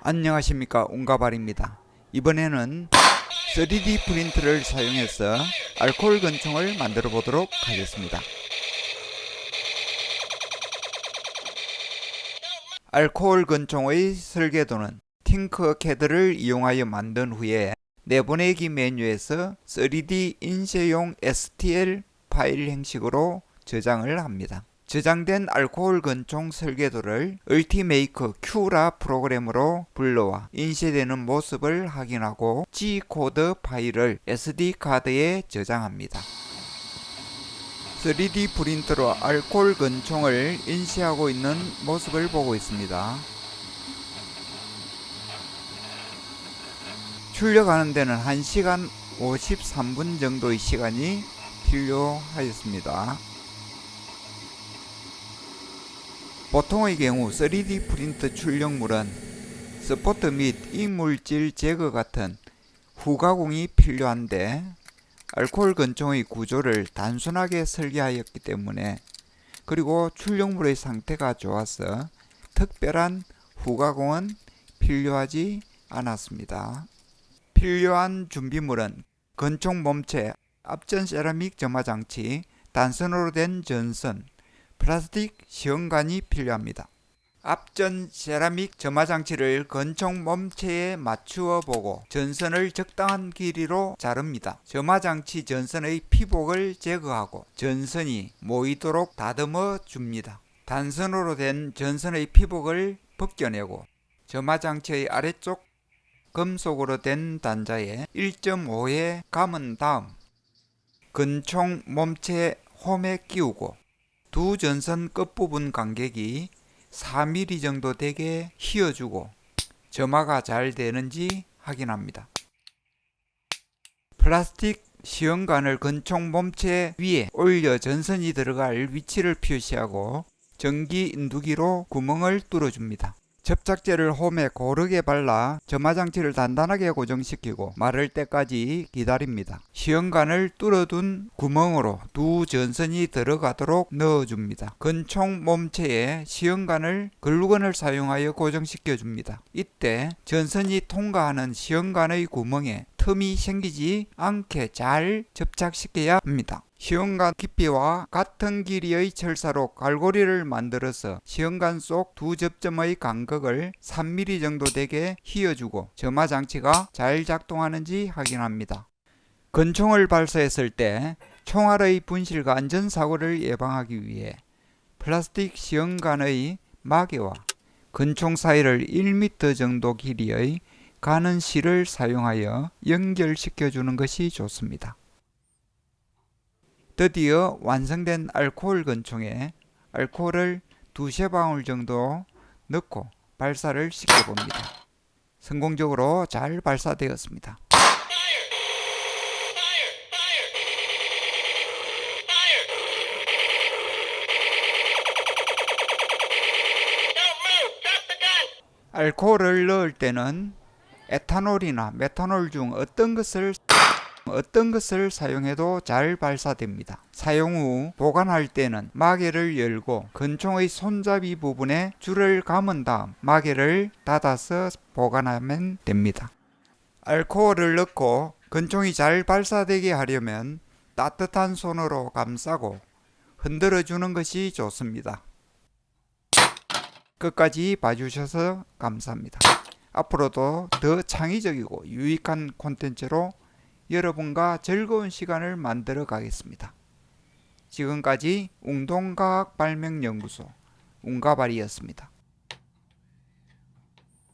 안녕하십니까 웅가발입니다. 이번에는 3D 프린터를 사용해서 알코올 건총을 만들어 보도록 하겠습니다. 알코올 건총의 설계도는 팅커캐드를 이용하여 만든 후에 내보내기 메뉴에서 3D 인쇄용 STL 파일 형식으로 저장을 합니다. 저장된 알코올 건총 설계도를 얼티메이커 Q라 프로그램으로 불러와 인쇄되는 모습을 확인하고 G코드 파일을 SD카드에 저장합니다. 3D 프린터로 알코올 건총을 인쇄하고 있는 모습을 보고 있습니다. 출력하는 데는 1시간 53분 정도의 시간이 필요하였습니다. 보통의 경우 3D 프린터 출력물은 스포트 및 이물질 제거 같은 후가공이 필요한데 알코올 건총의 구조를 단순하게 설계하였기 때문에 그리고 출력물의 상태가 좋아서 특별한 후가공은 필요하지 않았습니다. 필요한 준비물은 건총 몸체, 앞전 세라믹 점화 장치, 단선으로 된 전선, 플라스틱 시험관이 필요합니다. 앞전 세라믹 점화 장치를 건총 몸체에 맞추어 보고 전선을 적당한 길이로 자릅니다. 점화 장치 전선의 피복을 제거하고 전선이 모이도록 다듬어 줍니다. 단선으로 된 전선의 피복을 벗겨내고 점화 장치의 아래쪽 금속으로 된 단자에 1.5에 감은 다음 건총 몸체 홈에 끼우고 두 전선 끝부분 간격이 4mm 정도 되게 휘어주고 점화가 잘 되는지 확인합니다. 플라스틱 시험관을 건총 몸체 위에 올려 전선이 들어갈 위치를 표시하고 전기 인두기로 구멍을 뚫어줍니다. 접착제를 홈에 고르게 발라 점화장치를 단단하게 고정시키고 마를 때까지 기다립니다. 시험관을 뚫어둔 구멍으로 두 전선이 들어가도록 넣어줍니다. 건총 몸체에 시험관을 글루건을 사용하여 고정시켜 줍니다. 이때 전선이 통과하는 시험관의 구멍에 틈이 생기지 않게 잘 접착시켜야 합니다. 시험관 깊이와 같은 길이의 철사로 갈고리를 만들어서 시험관 속 두 접점의 간격을 3mm 정도 되게 휘어주고 점화 장치가 잘 작동하는지 확인합니다. 건총을 발사했을 때 총알의 분실과 안전사고를 예방하기 위해 플라스틱 시험관의 마개와 건총 사이를 1m 정도 길이의 가는 실을 사용하여 연결시켜 주는 것이 좋습니다. 드디어 완성된 알코올 건총에 알코올을 두세 방울 정도 넣고 발사를 시켜 봅니다. 성공적으로 잘 발사되었습니다. 알코올을 넣을 때는 에탄올이나 메탄올 중 어떤 것을 어떤 것을 사용해도 잘 발사됩니다. 사용 후 보관할 때는 마개를 열고 건총의 손잡이 부분에 줄을 감은 다음 마개를 닫아서 보관하면 됩니다. 알코올을 넣고 건총이 잘 발사되게 하려면 따뜻한 손으로 감싸고 흔들어 주는 것이 좋습니다. 끝까지 봐주셔서 감사합니다. 앞으로도 더 창의적이고 유익한 콘텐츠로 여러분과 즐거운 시간을 만들어 가겠습니다. 지금까지 웅동과학 발명연구소 웅가발이었습니다.